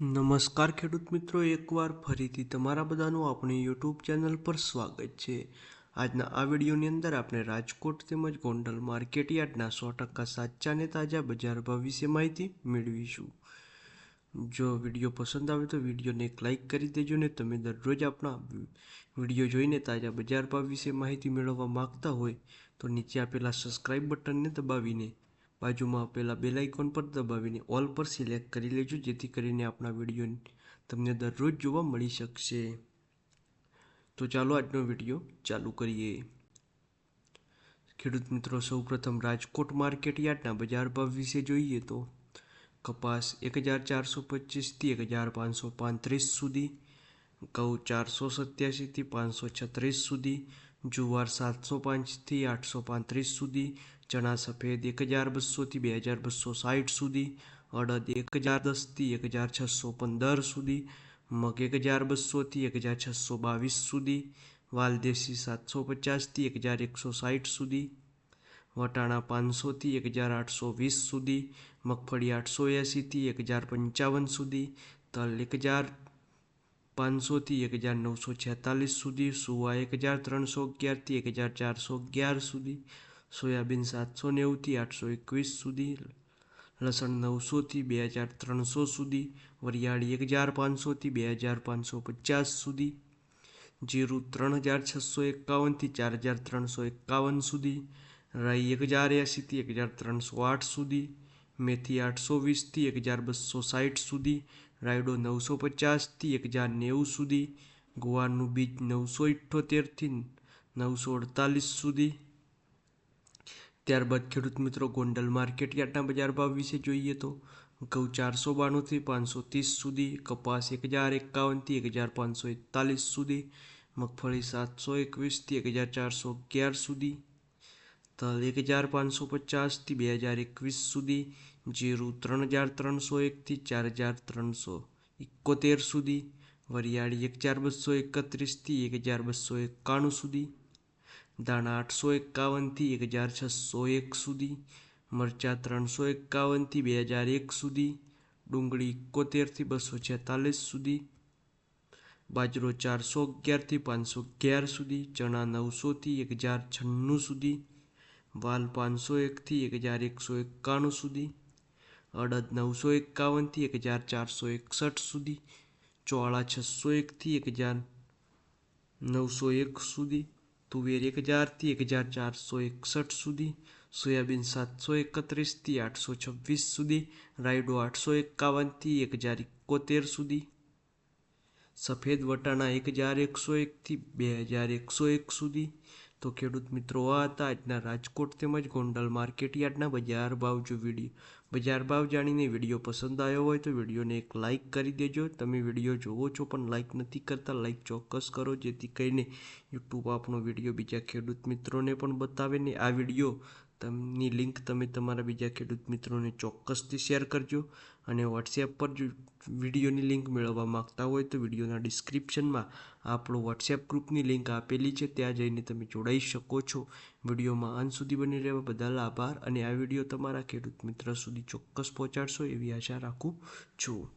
નમસ્કાર ખેડૂત મિત્રો, એકવાર ફરીથી તમારા બધાનું આપણી યુટ્યુબ ચેનલ પર સ્વાગત છે. આજના આ વિડીયોની અંદર આપણે રાજકોટ તેમજ ગોંડલ માર્કેટયાર્ડના સો ટકા સાચા અને તાજા બજાર ભાવ વિશે માહિતી મેળવીશું. જો વીડિયો પસંદ આવે તો વિડીયોને એક લાઇક કરી દેજો ને તમે દરરોજ આપણા વીડિયો જોઈને તાજા બજાર ભાવ વિશે માહિતી મેળવવા માગતા હોય તો નીચે આપેલા સબસ્ક્રાઇબ બટનને દબાવીને બાજુમાં આપેલા બેલ આઇકોન પર દબાવીને ઓલ પર સિલેક્ટ કરી લેજો, જેથી કરીને આપણા વીડિયો તમને દરરોજ જોવા મળી શકશે. તો ચાલો આજનો વીડિયો ચાલુ કરીએ. ખેડૂત મિત્રો, સૌપ્રથમ રાજકોટ માર્કેટ યાર્ડના બજાર ભાવ વિશે જોઈએ તો કપાસ એક હજાર ચારસો પચીસથી એક હજાર પાંચસો પાંત્રીસ સુધી, ઘઉં ચારસો સત્યાસીથી પાંચસો છત્રીસ સુધી, જુવાર સાતસો પાંચથી આઠસો પાંત્રીસ સુધી ચણા સફેદ એક હજાર બસોથી બે હજાર બસો સાઠ સુધી, અડદ એક હજાર દસથી એક હજાર છસો પંદર સુધી, મગ એક હજાર બસોથી એક હજાર છસો બાવીસ સુધી, વાલદેશી સાતસો પચાસથી એક હજાર એકસો સાઠ સુધી, વટાણા પાંચસોથી એક હજાર આઠસો વીસ સુધી, મગફળી આઠસો એંસીથી એક હજાર પંચાવન સુધી, તલ એક હજાર પાંચસોથી એક હજાર નવસો છેતાલીસ સુધી, સુવા એક હજાર ત્રણસો અગિયારથી એક હજાર ચારસો અગિયાર સુધી સોયાબીન સાતસો નેવુંથી આઠસો એકવીસ સુધી, લસણ નવસોથી બે હજાર ત્રણસો સુધી, વરિયાળી એક હજાર પાંચસોથી બે હજાર પાંચસો પચાસ સુધી, જીરું ત્રણ હજાર છસો એકાવનથી ચાર હજાર ત્રણસો એકાવન સુધી, રાઈ એક હજાર એંશીથી એક હજાર ત્રણસો આઠ સુધી, મેથી આઠસો વીસથી એક હજાર બસો સાઠ સુધી, રાયડો નવસો પચાસથી એક હજાર નેવું સુધી, ગુવારનું બીજ નવસો ઇઠ્ઠોતેરથી નવસો અડતાલીસ સુધી ત્યારબાદ ખેડૂત મિત્રો ગોંડલ માર્કેટ યાર્ડના બજાર ભાવ વિશે જોઈએ તો ઘઉં ચારસો બાણુંથી પાંચસો ત્રીસ સુધી, કપાસ એક હજાર એકાવનથી એક હજાર પાંચસો એકતાલીસ સુધી, મગફળી સાતસો એકવીસથી એક હજાર ચારસો અગિયાર સુધી, તલ એક હજાર પાંચસો પચાસથી બે હજાર એકવીસ સુધી, જીરું ત્રણ હજાર ત્રણસો એકથી ચાર હજાર ત્રણસો એકોતેર સુધી, વરિયાળી એક હજાર બસો એકત્રીસથી એક હજાર બસો એકાણું સુધી દાણા આઠસો એકાવનથી એક હજાર છસો એક સુધી, મરચાં ત્રણસો એકાવનથી બે હજાર એક સુધી, ડુંગળી એકોતેરથી બસો છેતાલીસ સુધી, બાજરો ચારસો અગિયારથી પાંચસો અગિયાર સુધી, ચણા નવસોથી એક હજાર છન્નું સુધી, વાલ પાંચસો એકથી એક હજાર એકસો એકાણું સુધી, અડદ નવસો એકાવનથી એક હજાર ચારસો એકસઠ સુધી, ચોળા છસો એકથી એક હજાર નવસો એક સુધી તુવેર એક હજારથી એક હજાર ચારસો એકસઠ સુધી, સોયાબીન સાતસો એકત્રીસથી આઠસો છવ્વીસ સુધી, રાયડો આઠસો એકાવનથી એક હજાર એકોતેર સુધી. સફેદ વટાણા એક હજાર એકસો એકથી બે હજાર એકસો એક સુધી. તો ખેડૂત મિત્રો, આ હતા આજના રાજકોટ તેમજ ગોંડલ માર્કેટયાર્ડના બજાર ભાવ જો વીડિયો બજાર ભાવ જાણીને વીડિયો પસંદ આવ્યો હોય તો વિડીયોને એક લાઇક કરી દેજો. તમે વીડિયો જોવો છો પણ લાઇક નથી કરતા લાઇક ચોક્કસ કરો જેથી કરીને યુટ્યુબ આપણો વીડિયો બીજા ખેડૂત મિત્રોને પણ બતાવે ને આ વીડિયો તમની લિંક તમે તમારા બીજા ખેડૂત મિત્રોને ચોક્કસથી શેર કરજો અને વોટ્સએપ પર જો વિડીયોની લિંક મેળવવા માગતા હોય તો વિડીયોના ડિસ્ક્રિપ્શનમાં આપણો વોટ્સએપ ગ્રુપની લિંક આપેલી છે. ત્યાં જઈને તમે જોડાઈ શકો છો. વિડીયોમાં અંત સુધી બની રહેવા બદલ આભાર અને આ વીડિયો તમારા ખેડૂત મિત્ર સુધી ચોક્કસ પહોંચાડશો એવી આશા રાખું છું.